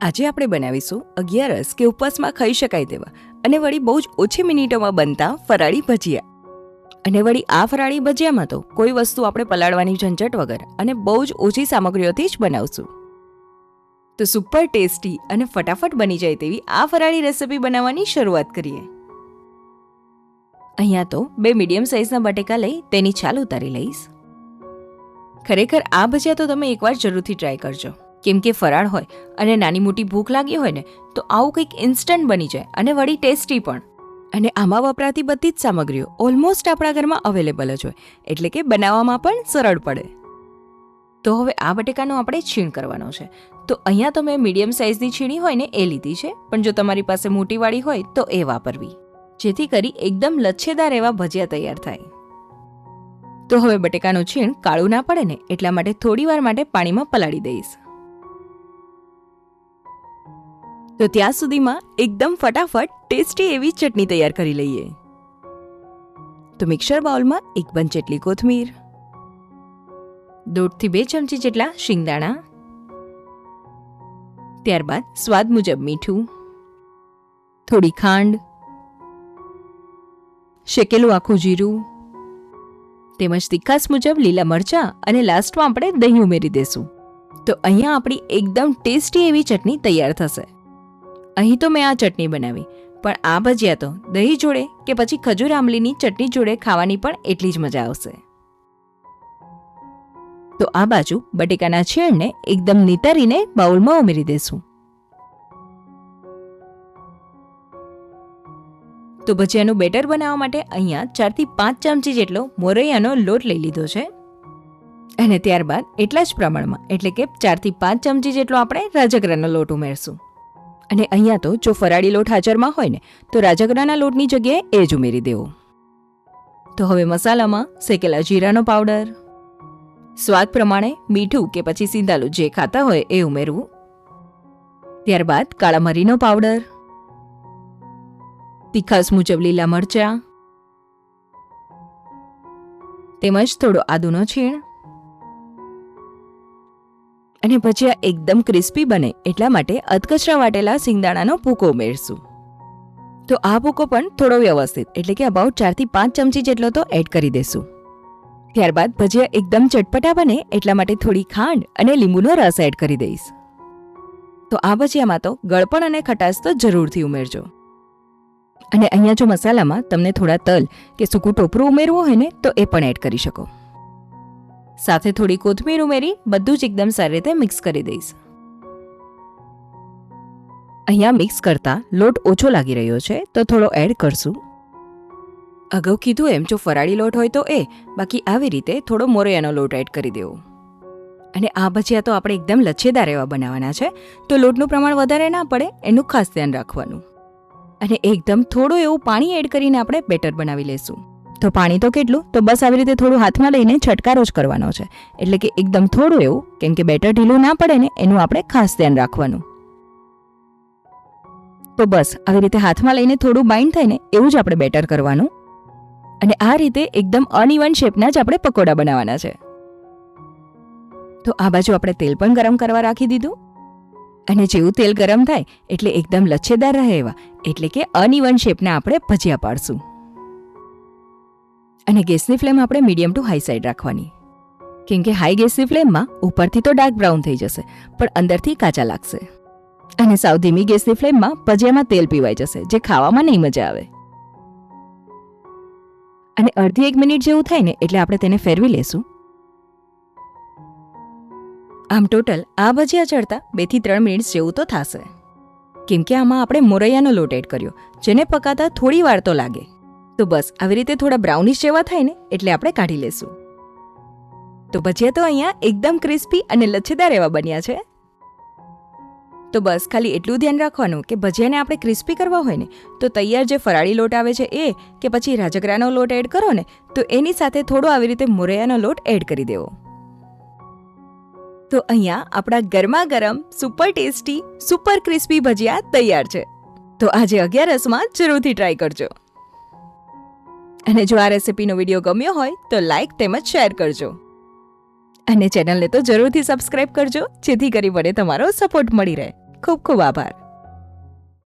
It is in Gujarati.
આજે આપણે બનાવીશું અગિયારસ કે ઉપવાસમાં ખાઈ શકાય તેવા. અને વળી બહુ જ ઓછી મિનિટોમાં બનતા ફરાળી ભજીયા. અને વળી આ ફરાળી ભજીયામાં તો કોઈ વસ્તુ આપણે પલાળવાની ઝંઝટ વગર અને બહુ જ ઓછી સામગ્રીઓથી જ બનાવશું. તો સુપર ટેસ્ટી અને ફટાફટ બની જાય તેવી આ ફરાળી રેસિપી બનાવવાની શરૂઆત કરીએ. અહીંયા તો બે મીડિયમ સાઇઝના બટેકા લઈ તેની છાલ ઉતારી લઈશ. ખરેખર આ ભજીયા તો તમે એકવાર જરૂરથી ટ્રાય કરજો. કેમ કે ફરાળ હોય અને નાની મોટી ભૂખ લાગી હોય ને, તો આવું કંઈક ઇન્સ્ટન્ટ બની જાય અને વળી ટેસ્ટી પણ. અને આમાં વપરાતી બધી જ સામગ્રીઓ ઓલમોસ્ટ આપણા ઘરમાં અવેલેબલ જ હોય, એટલે કે બનાવવામાં પણ સરળ પડે. તો હવે આ બટેકાનો આપણે છીણ કરવાનો છે. તો અહીંયા તો મેં મીડિયમ સાઇઝની છીણી હોય ને એ લીધી છે, પણ જો તમારી પાસે મોટીવાળી હોય તો એ વાપરવી. જેથી કરી એકદમ લચ્છેદાર એવા ભજીયા તૈયાર થાય. તો હવે બટેકાનું છીણ કાળું ના પડે ને, એટલા માટે થોડી વાર માટે પાણીમાં પલાળી દઈશ. તો ત્યાં સુધીમાં એકદમ ફટાફટ ટેસ્ટી એવી ચટણી તૈયાર કરી લઈએ. તો મિક્સર બાઉલમાં એક બંચ જેટલી કોથમીર, દોઢથી બે ચમચી જેટલા શિંગદાણા, ત્યારબાદ સ્વાદ મુજબ મીઠું, થોડી ખાંડ, શેકેલું આખું જીરું, તેમજ તીખાસ મુજબ લીલા મરચાં અને લાસ્ટમાં આપણે દહીં ઉમેરી દેશું. તો અહીંયા આપણી એકદમ ટેસ્ટી એવી ચટણી તૈયાર થશે. અહીં તો મેં આ ચટણી બનાવી, પણ આ ભજીયા તો દહીં જોડે કે પછી ખજૂર આંબલીની ચટણી જોડે ખાવાની પણ એટલી જ મજા આવશે. તો આ બાજુ બટેકાના છીણને એકદમ નીતારીને બાઉલમાં ઉમેરી દેશું. તો ભજીયાનું બેટર બનાવવા માટે અહીંયા ચારથી પાંચ ચમચી જેટલો મોરૈયાનો લોટ લઈ લીધો છે. અને ત્યારબાદ એટલા જ પ્રમાણમાં, એટલે કે ચારથી પાંચ ચમચી જેટલો આપણે રાજગરાનો લોટ ઉમેરશું. અને અહીંયા તો જો ફરાળી લોટ હાજરમાં હોય ને, તો રાજગરાના લોટની જગ્યાએ એ જ ઉમેરી દેવો. તો હવે મસાલામાં શેકેલા જીરાનો પાવડર. સ્વાદ પ્રમાણે મીઠું કે પછી સિંધાલું જે ખાતા હોય એ ઉમેરવું. ત્યારબાદ કાળા મરીનો પાવડર. તીખાસ મુજબ લીલા મરચાં. તેમજ થોડો આદુનો છીણ. અને ભજીયા એકદમ ક્રિસ્પી બને, એટલા માટે અધકચરા વાટેલા સિંગદાણાનો ભૂકો ઉમેરશું. તો આ ભૂકો પણ થોડો વ્યવસ્થિત, એટલે કે અબાઉટ ચારથી પાંચ ચમચી જેટલો તો એડ કરી દેશું. ત્યારબાદ ભજીયા એકદમ ચટપટા બને, એટલા માટે થોડી ખાંડ અને લીંબુનો રસ એડ કરી દઈશ. તો આ ભજીયામાં તો ગળપણ અને ખટાશ તો જરૂરથી ઉમેરજો. અને અહીંયા જો મસાલામાં તમને થોડા તલ કે સૂકું ટોપરું ઉમેરવું હોય ને, તો એ પણ એડ કરી શકો. સાથે થોડી કોથમીર ઉમેરી બધું જ એકદમ સારી રીતે મિક્સ કરી દઈશ. અહીંયા મિક્સ કરતા લોટ ઓછો લાગી રહ્યો છે, તો થોડો એડ કરશું. અગાઉ કીધું એમ, જો ફરાળી લોટ હોય તો એ, બાકી આવી રીતે થોડો મોરૈયાનો લોટ એડ કરી દેવો. અને આ ભજીયા તો આપણે એકદમ લચ્છેદાર એવા બનાવવાના છે, તો લોટનું પ્રમાણ વધારે ના પડે, એનું ખાસ ધ્યાન રાખવાનું. અને એકદમ થોડું એવું પાણી એડ કરીને આપણે બેટર બનાવી લેશું. તો પાણી તો કેટલું? તો બસ આવી રીતે થોડું હાથમાં લઈને છટકારો જ કરવાનો છે. એટલે કે એકદમ થોડું એવું, કેમ કે બેટર ઢીલું ના પડે ને, એનું આપણે ખાસ ધ્યાન રાખવાનું. તો બસ, આવી રીતે હાથમાં લઈને થોડું બાઇન્ડ થાય ને, એવું જ આપણે બેટર કરવાનું. અને આ રીતે એકદમ અનઇવન શેપના જ આપણે પકોડા બનાવવાના છે. તો આ બાજુ આપણે તેલ પણ ગરમ કરવા રાખી દીધું. અને જેવું તેલ ગરમ થાય, એટલે એકદમ લચ્છેદાર રહે એવા. એટલે કે અનઇવન શેપના આપણે ભજીયા પાડશું. અને ગેસની ફ્લેમ આપણે મીડિયમ ટુ હાઈ સાઈડ રાખવાની. કેમ કે હાઈ ગેસની ફ્લેમમાં ઉપરથી તો ડાર્ક બ્રાઉન થઈ જશે, પણ અંદરથી કાચા લાગશે. અને સાવ ધીમી ગેસની ફ્લેમમાં ભજીયામાં તેલ પીવાઈ જશે, જે ખાવામાં નહીં મજા આવે. અને અડધી એક મિનિટ જેવું થાય ને, એટલે આપણે તેને ફેરવી લેશું. આમ ટોટલ આ ભજીયા ચડતા બેથી ત્રણ મિનિટ જેવું તો થશે. કેમ કે આમાં આપણે મોરૈયાનો લોટ એડ કર્યો, જેને પકાતા થોડી વાર તો લાગે. તો બસ, આવી રીતે થોડા બ્રાઉનિશ જેવા થાય ને, એટલે આપણે કાઢી લેશું. તો ભજીયા તો અહીંયા એકદમ ક્રિસ્પી અને લચ્છેદાર એવા બન્યા છે. તો બસ, ખાલી એટલું ધ્યાન રાખવાનું કે ભજીયાને આપણે ક્રિસ્પી કરવા હોય ને, તો તૈયાર જે ફરાળી લોટ આવે છે એ, કે પછી રાજગરાનો લોટ એડ કરો ને, તો એની સાથે થોડો આવી રીતે મોરૈયાનો લોટ એડ કરી દેવો. તો અહીંયા આપણા ગરમા ગરમ સુપર ટેસ્ટી સુપર ક્રિસ્પી ભજીયા તૈયાર છે. તો આજે અગિયારસમાં જરૂરથી ટ્રાય કરજો. અને જો આ રેસિપીનો વીડિયો ગમ્યો હોય, તો લાઈક તેમજ શેર કરજો. અને ચેનલને તો જરૂરથી સબસ્ક્રાઇબ કરજો, જેથી કરી મને તમારો સપોર્ટ મળી રહે. ખૂબ ખૂબ આભાર.